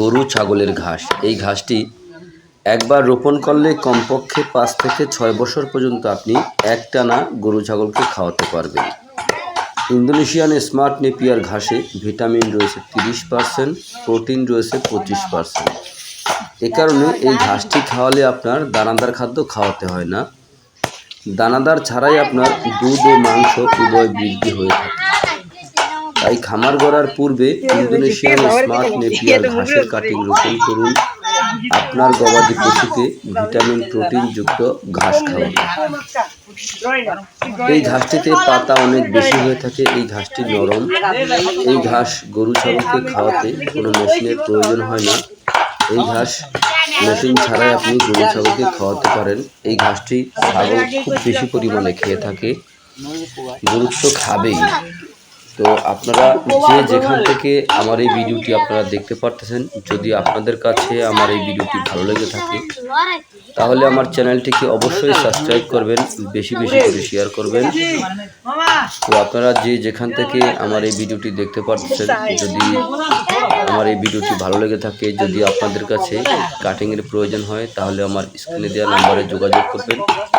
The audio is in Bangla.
গরু, ছাগলের ঘাস। এই ঘাসটি একবার রোপণ করলে কমপক্ষে পাঁচ থেকে ছয় বছর পর্যন্ত আপনি একটানা গরু, ছাগলকে খাওয়াতে পারবেন। ইন্দোনেশিয়ান স্মার্ট নেপিয়ার ঘাসে ভিটামিন রয়েছে তিরিশ পার্সেন্ট, প্রোটিন রয়েছে পঁচিশ পার্সেন্ট। এ কারণে এই ঘাসটি খাওয়ালে আপনার দানাদার খাদ্য খাওয়াতে হয় না। দানাদার ছাড়াই আপনার দুধ ও মাংস উভয় বৃদ্ধি হয়ে থাকে। তাই খামার গড়ার পূর্বে ইন্দোনেশিয়ান স্মার্ট নেপিয়ার ঘাসের কাটিং রোপণ করুন। আপনার গবাদি পশুকে ভিটামিন, প্রোটিন যুক্ত ঘাস খাওয়ান। এই ঘাসটিতে পাতা অনেক বেশি হয়ে থাকে, এই ঘাসটি নরম। এই ঘাস গরু, ছাগলকে খাওয়াতে কোনো মেশিনের প্রয়োজন হয় না। এই ঘাস মেশিন ছাড়াই আপনি গরু, ছাগলকে খাওয়াতে পারেন। এই ঘাসটি ছাগল খুব বেশি পরিমাণে খেয়ে থাকে। গরু তো খাবেই। তো আপনারা যে যেখান থেকে আমার এই ভিডিওটি আপনারা দেখতে পারতেছেন, যদি আপনাদের কাছে আমার এই ভিডিওটি ভালো লেগে থাকে, তাহলে আমার চ্যানেলটিকে অবশ্যই সাবস্ক্রাইব করবেন, বেশি বেশি করে শেয়ার করবেন। তো আপনারা যে যেখান থেকে আমার এই ভিডিওটি দেখতে পারতেছেন, যদি আমার এই ভিডিওটি ভালো লেগে থাকে, যদি আপনাদের কাছে কাটিংয়ের প্রয়োজন হয়, তাহলে আমার স্ক্রিনে দেওয়া নাম্বারে যোগাযোগ করবেন।